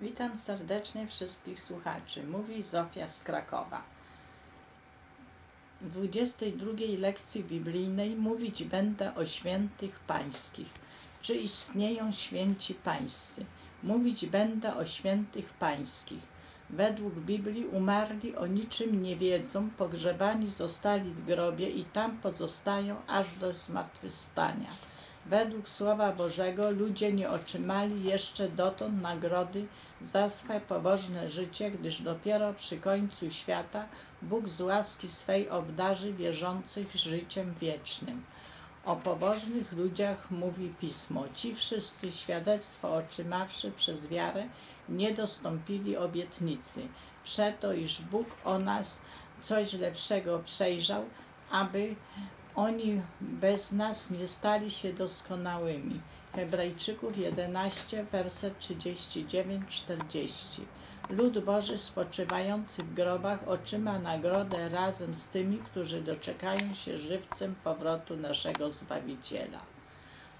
Witam serdecznie wszystkich słuchaczy. Mówi Zofia z Krakowa. W 22 lekcji biblijnej mówić będę o świętych pańskich. Czy istnieją święci pańscy? Mówić będę o świętych pańskich. Według Biblii umarli o niczym nie wiedzą, pogrzebani zostali w grobie i tam pozostają aż do zmartwychwstania. Według Słowa Bożego ludzie nie otrzymali jeszcze dotąd nagrody za swe pobożne życie, gdyż dopiero przy końcu świata Bóg z łaski swej obdarzy wierzących życiem wiecznym. O pobożnych ludziach mówi Pismo. Ci wszyscy świadectwo otrzymawszy przez wiarę nie dostąpili obietnicy. Przeto, iż Bóg o nas coś lepszego przejrzał, aby oni bez nas nie stali się doskonałymi. Hebrajczyków 11, werset 39-40. Lud Boży spoczywający w grobach otrzyma nagrodę razem z tymi, którzy doczekają się żywcem powrotu naszego Zbawiciela.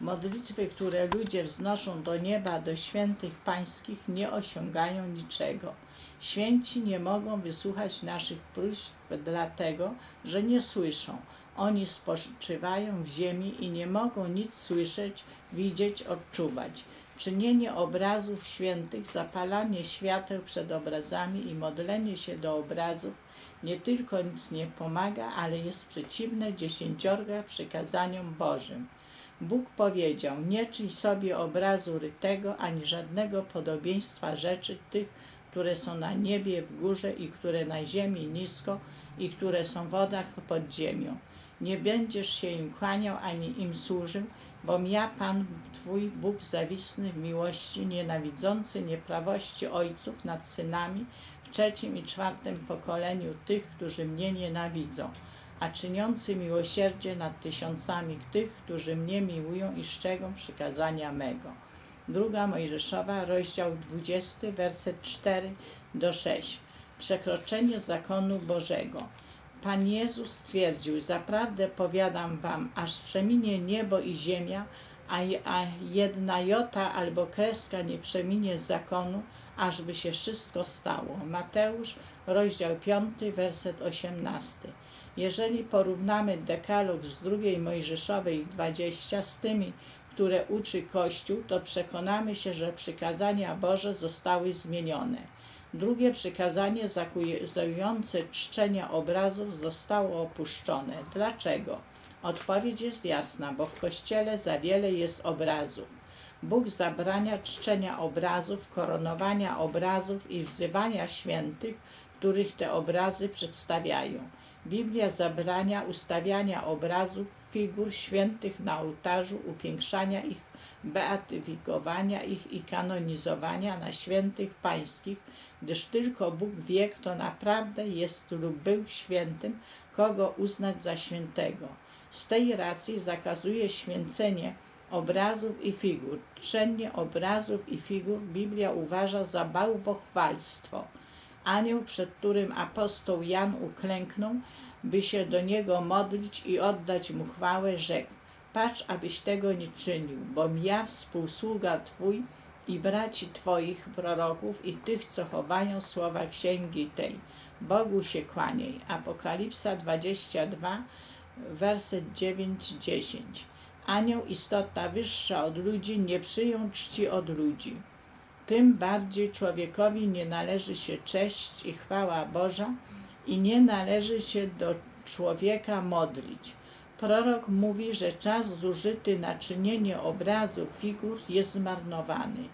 Modlitwy, które ludzie wznoszą do nieba, do świętych pańskich, nie osiągają niczego. Święci nie mogą wysłuchać naszych próśb, dlatego, że nie słyszą. Oni spoczywają w ziemi i nie mogą nic słyszeć, widzieć, odczuwać. Czynienie obrazów świętych, zapalanie świateł przed obrazami i modlenie się do obrazów nie tylko nic nie pomaga, ale jest przeciwne dziesięciorga przykazaniom Bożym. Bóg powiedział: Nie czyń sobie obrazu rytego, ani żadnego podobieństwa rzeczy tych, które są na niebie w górze i które na ziemi nisko i które są w wodach pod ziemią. Nie będziesz się im kłaniał ani im służył, bom ja, Pan Twój Bóg zawisny w miłości, nienawidzący nieprawości ojców nad synami w trzecim i czwartym pokoleniu tych, którzy mnie nienawidzą, a czyniący miłosierdzie nad tysiącami tych, którzy mnie miłują i szczegą przykazania mego. Druga Mojżeszowa, rozdział 20, werset 4 do 6. Przekroczenie zakonu Bożego. Pan Jezus stwierdził, zaprawdę powiadam wam, aż przeminie niebo i ziemia, a, jedna jota albo kreska nie przeminie z zakonu, ażby się wszystko stało. Mateusz, rozdział 5, werset 18. Jeżeli porównamy dekalog z drugiej Mojżeszowej 20 z tymi, które uczy Kościół, to przekonamy się, że przykazania Boże zostały zmienione. Drugie przykazanie zakazujące czczenia obrazów zostało opuszczone. Dlaczego? Odpowiedź jest jasna, bo w Kościele za wiele jest obrazów. Bóg zabrania czczenia obrazów, koronowania obrazów i wzywania świętych, których te obrazy przedstawiają. Biblia zabrania ustawiania obrazów, figur świętych na ołtarzu, upiększania ich, beatyfikowania ich i kanonizowania na świętych pańskich, gdyż tylko Bóg wie, kto naprawdę jest lub był świętym, kogo uznać za świętego. Z tej racji zakazuje święcenie obrazów i figur. Trzenie obrazów i figur Biblia uważa za bałwochwalstwo. Anioł, przed którym apostoł Jan uklęknął, by się do niego modlić i oddać mu chwałę, rzekł: Patrz, abyś tego nie czynił, bom ja, współsługa Twój i braci Twoich proroków i tych, co chowają słowa księgi tej. Bogu się kłaniej. Apokalipsa 22, werset 9-10. Anioł, istota wyższa od ludzi, nie przyjął czci od ludzi. Tym bardziej człowiekowi nie należy się cześć i chwała Boża i nie należy się do człowieka modlić. Prorok mówi, że czas zużyty na czynienie obrazów, figur jest zmarnowany.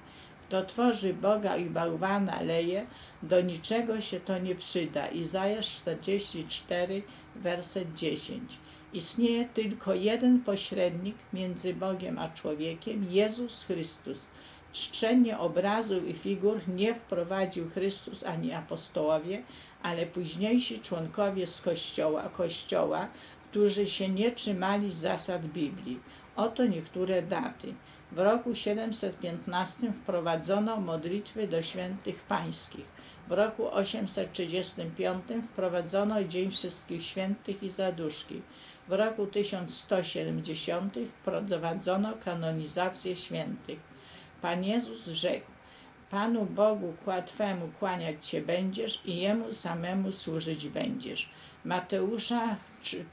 Kto tworzy Boga i bałwana leje, do niczego się to nie przyda. Izajasz 44, werset 10. Istnieje tylko jeden pośrednik między Bogiem a człowiekiem, Jezus Chrystus. Czczenie obrazów i figur nie wprowadził Chrystus ani apostołowie, ale późniejsi członkowie z Kościoła, Kościoła którzy się nie trzymali zasad Biblii. Oto niektóre daty. W roku 715 wprowadzono modlitwy do świętych pańskich. W roku 835 wprowadzono Dzień Wszystkich Świętych i Zaduszki. W roku 1170 wprowadzono kanonizację świętych. Pan Jezus rzekł, Panu Bogu Twemu kłaniać się będziesz i Jemu samemu służyć będziesz. Mateusza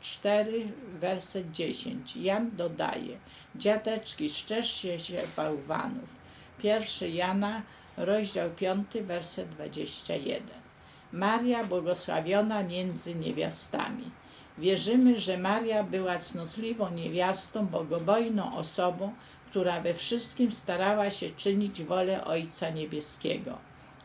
4, werset 10. Jan dodaje, dziadeczki, szczerzcie się bałwanów. Pierwszy Jana, rozdział 5, werset 21. Maria błogosławiona między niewiastami. Wierzymy, że Maria była cnotliwą niewiastą, bogobojną osobą, która we wszystkim starała się czynić wolę Ojca Niebieskiego.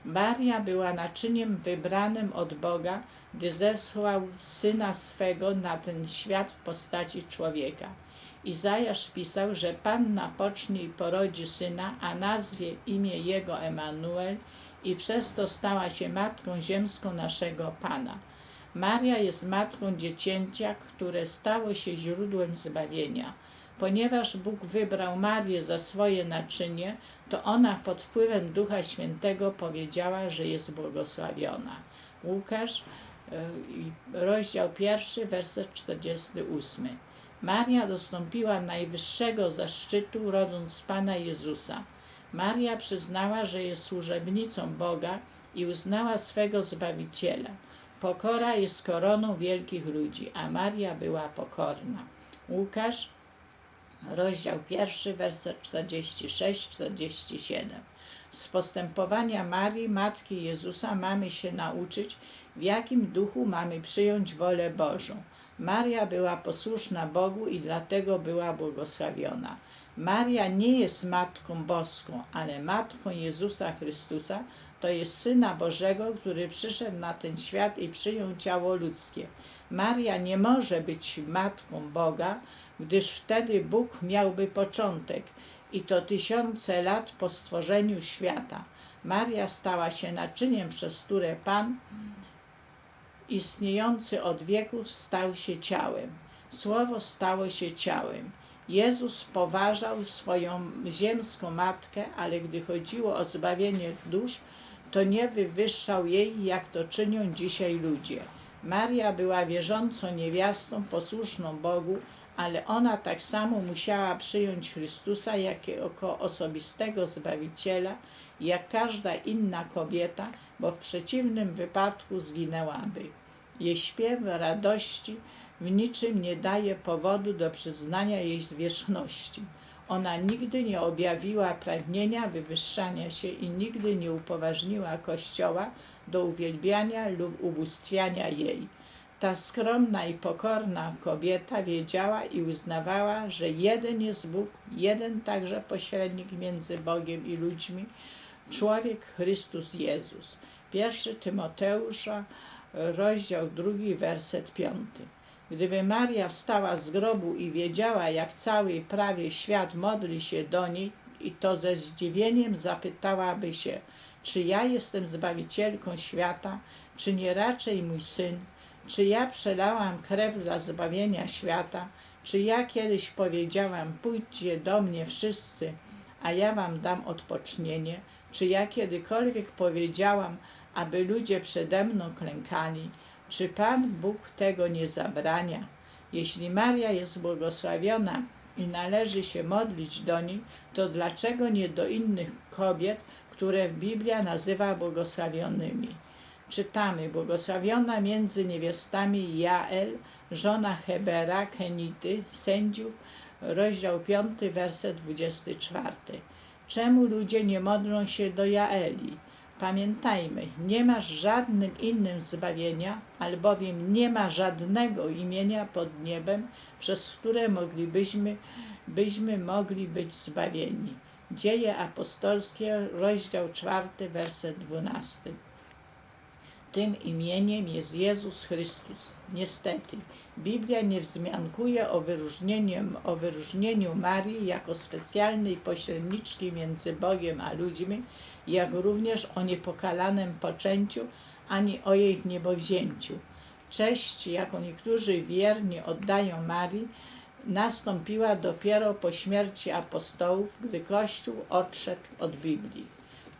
Maria była naczyniem wybranym od Boga, gdy zesłał Syna swego na ten świat w postaci człowieka. Izajasz pisał, że Panna pocznie i porodzi Syna, a nazwie imię Jego Emanuel i przez to stała się Matką Ziemską naszego Pana. Maria jest matką dziecięcia, które stało się źródłem zbawienia. Ponieważ Bóg wybrał Marię za swoje naczynie, to ona pod wpływem Ducha Świętego powiedziała, że jest błogosławiona. Łukasz, y, rozdział pierwszy, werset 48. Maria dostąpiła najwyższego zaszczytu, rodząc Pana Jezusa. Maria przyznała, że jest służebnicą Boga i uznała swego Zbawiciela. Pokora jest koroną wielkich ludzi, a Maria była pokorna. Łukasz, rozdział pierwszy, werset 46-47. Z postępowania Marii, Matki Jezusa, mamy się nauczyć, w jakim duchu mamy przyjąć wolę Bożą. Maria była posłuszna Bogu i dlatego była błogosławiona. Maria nie jest Matką Boską, ale Matką Jezusa Chrystusa, to jest Syna Bożego, który przyszedł na ten świat i przyjął ciało ludzkie. Maria nie może być Matką Boga, gdyż wtedy Bóg miałby początek i to tysiące lat po stworzeniu świata. Maria stała się naczyniem, przez które Pan, istniejący od wieków, stał się ciałem. Słowo stało się ciałem. Jezus poważał swoją ziemską matkę, ale gdy chodziło o zbawienie dusz, to nie wywyższał jej, jak to czynią dzisiaj ludzie. Maria była wierzącą niewiastą, posłuszną Bogu, ale ona tak samo musiała przyjąć Chrystusa jako osobistego Zbawiciela, jak każda inna kobieta, bo w przeciwnym wypadku zginęłaby. Jej śpiew radości w niczym nie daje powodu do przyznania jej zwierzchności. Ona nigdy nie objawiła pragnienia wywyższania się i nigdy nie upoważniła Kościoła do uwielbiania lub ubóstwiania jej. Ta skromna i pokorna kobieta wiedziała i uznawała, że jeden jest Bóg, jeden także pośrednik między Bogiem i ludźmi, człowiek Chrystus Jezus. Pierwszy Tymoteusza, rozdział drugi, werset piąty. Gdyby Maria wstała z grobu i wiedziała, jak cały prawie świat modli się do niej, i to ze zdziwieniem zapytałaby się, czy ja jestem Zbawicielką świata, czy nie raczej mój Syn, czy ja przelałam krew dla zbawienia świata, czy ja kiedyś powiedziałam, pójdźcie do mnie wszyscy, a ja wam dam odpocznienie, czy ja kiedykolwiek powiedziałam, aby ludzie przede mną klękali, czy Pan Bóg tego nie zabrania? Jeśli Maria jest błogosławiona i należy się modlić do niej, to dlaczego nie do innych kobiet, które Biblia nazywa błogosławionymi? Czytamy, błogosławiona między niewiastami Jael, żona Hebera, Kenity, sędziów, rozdział 5, werset 24. Czemu ludzie nie modlą się do Jaeli? Pamiętajmy, nie masz żadnym innym zbawienia, albowiem nie ma żadnego imienia pod niebem, przez które moglibyśmy byśmy mogli być zbawieni. Dzieje apostolskie, rozdział 4, werset 12. Tym imieniem jest Jezus Chrystus. Niestety, Biblia nie wzmiankuje o wyróżnieniu, o wyróżnieniu Marii jako specjalnej pośredniczki między Bogiem a ludźmi, jak również o niepokalanym poczęciu, ani o jej niebowzięciu. Cześć, jaką niektórzy wierni oddają Marii, nastąpiła dopiero po śmierci apostołów, gdy Kościół odszedł od Biblii.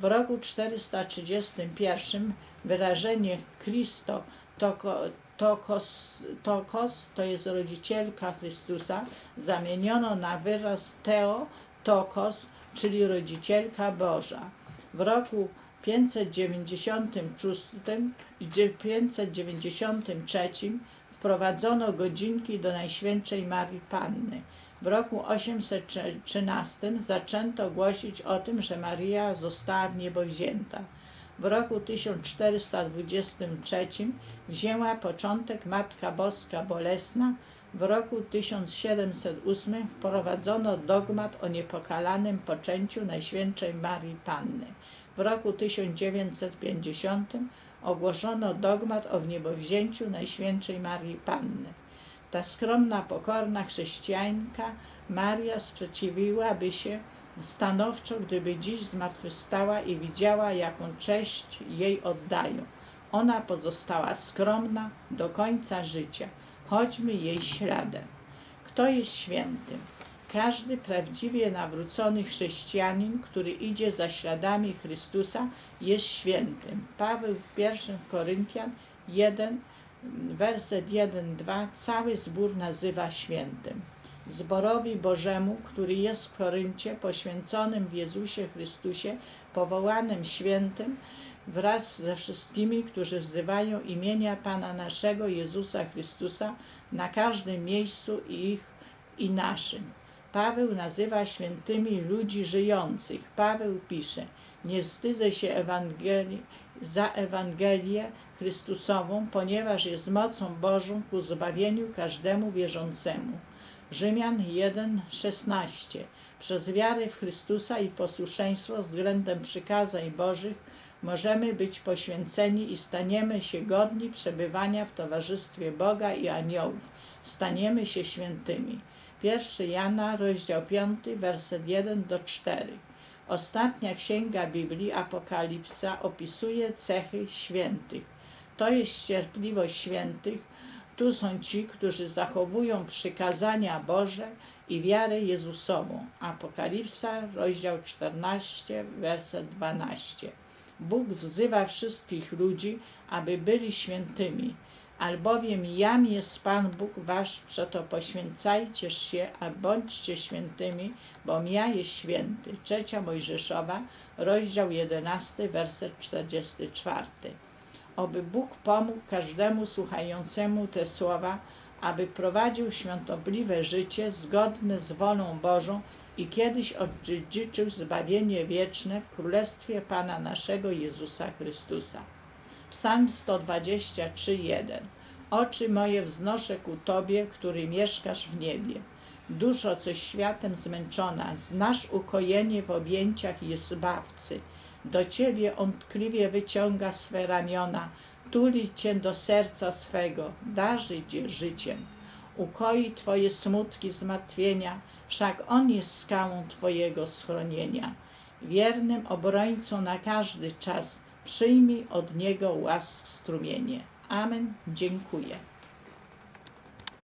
W roku 431 wyrażenie Christo tokos, tokos to jest rodzicielka Chrystusa, zamieniono na wyraz Teo tokos, czyli rodzicielka Boża. W roku 596 i 593 wprowadzono godzinki do Najświętszej Marii Panny. W roku 813 zaczęto głosić o tym, że Maria została w niebo wzięta. W roku 1423 wzięła początek Matka Boska Bolesna. W roku 1708 wprowadzono dogmat o niepokalanym poczęciu Najświętszej Marii Panny. W roku 1950 ogłoszono dogmat o wniebowzięciu Najświętszej Marii Panny. Ta skromna, pokorna chrześcijanka Maria sprzeciwiłaby się stanowczo, gdyby dziś zmartwychwstała i widziała, jaką cześć jej oddają. Ona pozostała skromna do końca życia. Chodźmy jej śladem. Kto jest świętym? Każdy prawdziwie nawrócony chrześcijanin, który idzie za śladami Chrystusa, jest świętym. Paweł w 1 Koryntian 1, werset 1-2 cały zbór nazywa świętym. Zborowi Bożemu, który jest w Koryncie, poświęconym w Jezusie Chrystusie, powołanym świętym, wraz ze wszystkimi, którzy wzywają imienia Pana naszego Jezusa Chrystusa na każdym miejscu ich i naszym. Paweł nazywa świętymi ludzi żyjących. Paweł pisze: Nie wstydzę się Ewangelii, za Ewangelię Chrystusową, ponieważ jest mocą Bożą ku zbawieniu każdemu wierzącemu. Rzymian 1:16 Przez wiarę w Chrystusa i posłuszeństwo względem przykazań Bożych możemy być poświęceni i staniemy się godni przebywania w towarzystwie Boga i aniołów. Staniemy się świętymi. 1 Jana, rozdział 5, werset 1 do 4. Ostatnia księga Biblii, Apokalipsa, opisuje cechy świętych. To jest cierpliwość świętych. Tu są ci, którzy zachowują przykazania Boże i wiarę Jezusową. Apokalipsa, rozdział 14, werset 12. Bóg wzywa wszystkich ludzi, aby byli świętymi. Albowiem jam jest Pan Bóg wasz, przeto poświęcajcie się, a bądźcie świętymi, bo ja jest święty. Trzecia Mojżeszowa, rozdział 11, werset 44. Oby Bóg pomógł każdemu słuchającemu te słowa, aby prowadził świątobliwe życie zgodne z wolą Bożą i kiedyś odziedziczył zbawienie wieczne w Królestwie Pana naszego Jezusa Chrystusa. Psalm 123:1 Oczy moje wznoszę ku Tobie, który mieszkasz w niebie. Duszo, co światem zmęczona, znasz ukojenie w objęciach jej Zbawcy. Do Ciebie on tkliwie wyciąga swe ramiona, tuli Cię do serca swego, darzy Cię życiem. Ukoi Twoje smutki, zmartwienia, wszak On jest skałą Twojego schronienia. Wiernym obrońcą na każdy czas – przyjmij od Niego łask strumienie. Amen. Dziękuję.